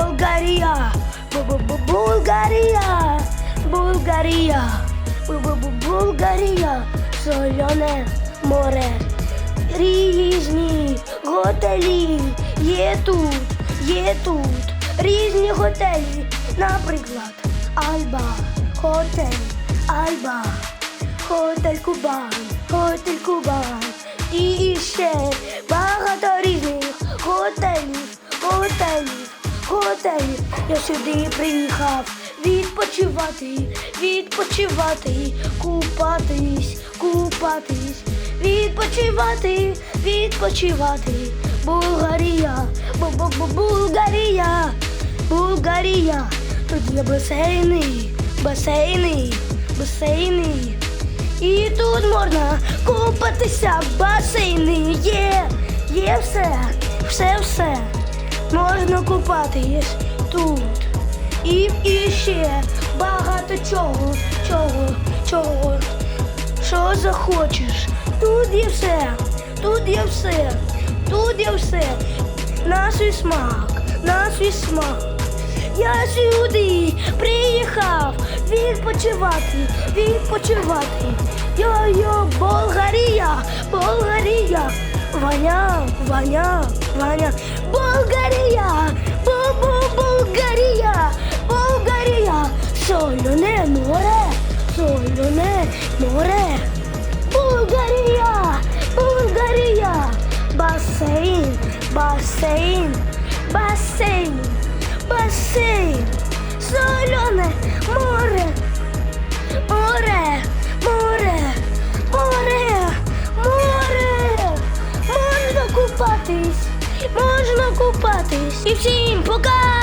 Болгарія, Болгарія, Бу-бу-бу- Болгарія, соляне море. Різні готелі є тут, є тут, різні готелі, наприклад, Альба, готель, Альба, готель Кубан, готель Кубан. І ще готелів. Я сюди приїхав відпочивати, відпочивати, купатись, купатись, відпочивати, відпочивати. Булгарія, Булгарія, Булгарія. Тут є басейни, басейни, басейни. І тут можна купатися, басейни є, є все, все, все. Можна купатись тут. І, і ще багато чого, чого, чого. Що захочеш. Тут є все, тут є все, тут є все. На свій смак, на свій смак. Я сюди приїхав відпочивати, відпочивати. Йо-йо, Болгарія, Болгарія, Ваня, Ваня, Ваня, Болгарія, Бу-бу, Болгарія, Болгарія, соляне море, соляне море, Болгарія, Болгарія, басейн, басейн, басейн, басейн, можна купатись. І всім пока!